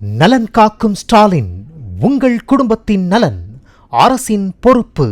நலன் காக்கும் ஸ்டாலின் உங்கள் குடும்பத்தின் நலன் அரசின் பொறுப்பு.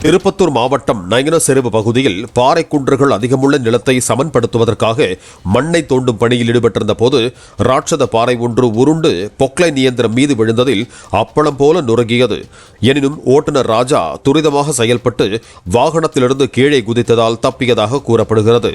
திருப்பத்தூர் மாவட்டம் நயனசெருவு பகுதியில் பாறை குன்றுகள் அதிகமுள்ள நிலத்தை சமன்படுத்துவதற்காக மண்ணை தோண்டும் பணியில் ஈடுபட்டிருந்த போது ராட்சத பாறை ஒன்று உருண்டு பொக்லைன் இயந்திரம் மீது விழுந்ததில் அப்பளம் போல நொறுங்கியது. எனினும் ஓட்டுநர் ராஜா துரிதமாக செயல்பட்டு வாகனத்திலிருந்து கீழே குதித்ததால் தப்பியதாக கூறப்படுகிறது.